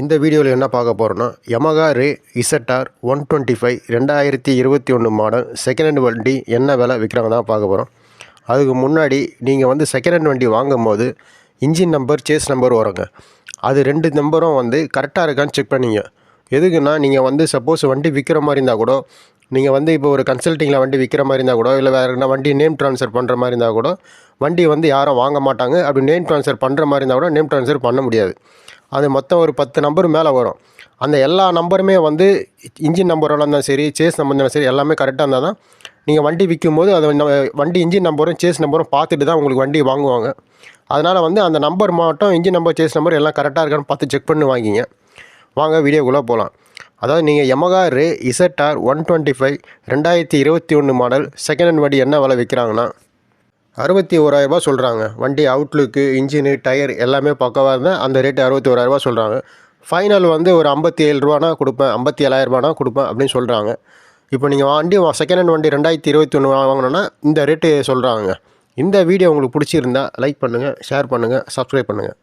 இந்த வீடியோவில் என்ன பார்க்க போகிறோன்னா Yamaha Ray ZR one twenty five ரெண்டாயிரத்தி இருபத்தி ஒன்று மாடல் செகண்ட் ஹேண்ட் வண்டி என்ன விலை விற்கிறாங்க தான் பார்க்க போகிறோம் அதுக்கு முன்னாடி நீங்கள் வந்து செகண்ட் ஹேண்ட் வண்டி வாங்கும்போது இன்ஜின் நம்பர் சேஸ் நம்பர் வருங்க. அது ரெண்டு நம்பரும் வந்து கரெக்டாக இருக்கான்னு செக் பண்ணிங்க. எதுக்குன்னா நீங்கள் வந்து சப்போஸ் வண்டி விற்கிற மாதிரி இருந்தால் கூட நீங்கள் வந்து இப்போ ஒரு கன்சல்ட்டிங்கில் வண்டி விற்கிற மாதிரி இருந்தால் கூட இல்லை வேறு என்ன வண்டி நேம் ட்ரான்ஸ்ஃபர் பண்ணுற மாதிரி இருந்தால் கூட வண்டி வந்து யாரும் வாங்க மாட்டாங்க. அப்படி நேம் ட்ரான்ஸ்ஃபர் பண்ணுற மாதிரி இருந்தால் கூட நேம் ட்ரான்ஸ்ஃபர் பண்ண முடியாது. அது மொத்தம் ஒரு பத்து நம்பர் மேலே வரும். அந்த எல்லா நம்பருமே வந்து இன்ஜின் நம்பரோட இருந்தாலும் சரி சேஸ் நம்பர் இருந்தாலும் சரி எல்லாமே கரெக்டாக இருந்தால் தான் நீங்கள் வண்டி விற்கும்போது அது வண்டி இன்ஜின் நம்பரும் சேஸ் நம்பரும் பார்த்துட்டு தான் உங்களுக்கு வண்டி வாங்குவாங்க. அதனால் வந்து அந்த நம்பர் மட்டும் இன்ஜின் நம்பர் சேஸ் நம்பர் எல்லாம் கரெக்டாக இருக்கான்னு பார்த்து செக் பண்ணி வாங்கிங்க. வாங்க வீடியோக்குள்ளே போகலாம். அதாவது நீங்கள் Yamaha Ray ZR one twenty five ரெண்டாயிரத்தி இருபத்தி ஒன்று மாடல் செகண்ட் ஹேண்ட் வண்டி என்ன விலை விற்கிறாங்கன்னா அறுபத்தி ஓராயிரரூபா சொல்கிறாங்க வண்டி அவுட்லுக்கு இன்ஜினு டயர் எல்லாமே பக்கவாக இருந்தால் அந்த ரேட்டு அறுபத்தி ஓராயிரரூபா சொல்கிறாங்க ஃபைனல் வந்து ஒரு ஐம்பத்தி ஏழு ரூபானா கொடுப்பேன் ஐம்பத்தி ஏழாயிரரூபானா கொடுப்பேன் அப்படின்னு சொல்கிறாங்க இப்போ நீங்கள் வண்டி செகண்ட் ஹேண்ட் வண்டி ரெண்டாயிரத்தி இருபத்தி ஒன்று வாங்கணுன்னா இந்த ரேட்டு சொல்கிறாங்க இந்த வீடியோ உங்களுக்கு பிடிச்சிருந்தா லைக் பண்ணுங்கள் ஷேர் பண்ணுங்கள் சப்ஸ்கிரைப் பண்ணுங்கள்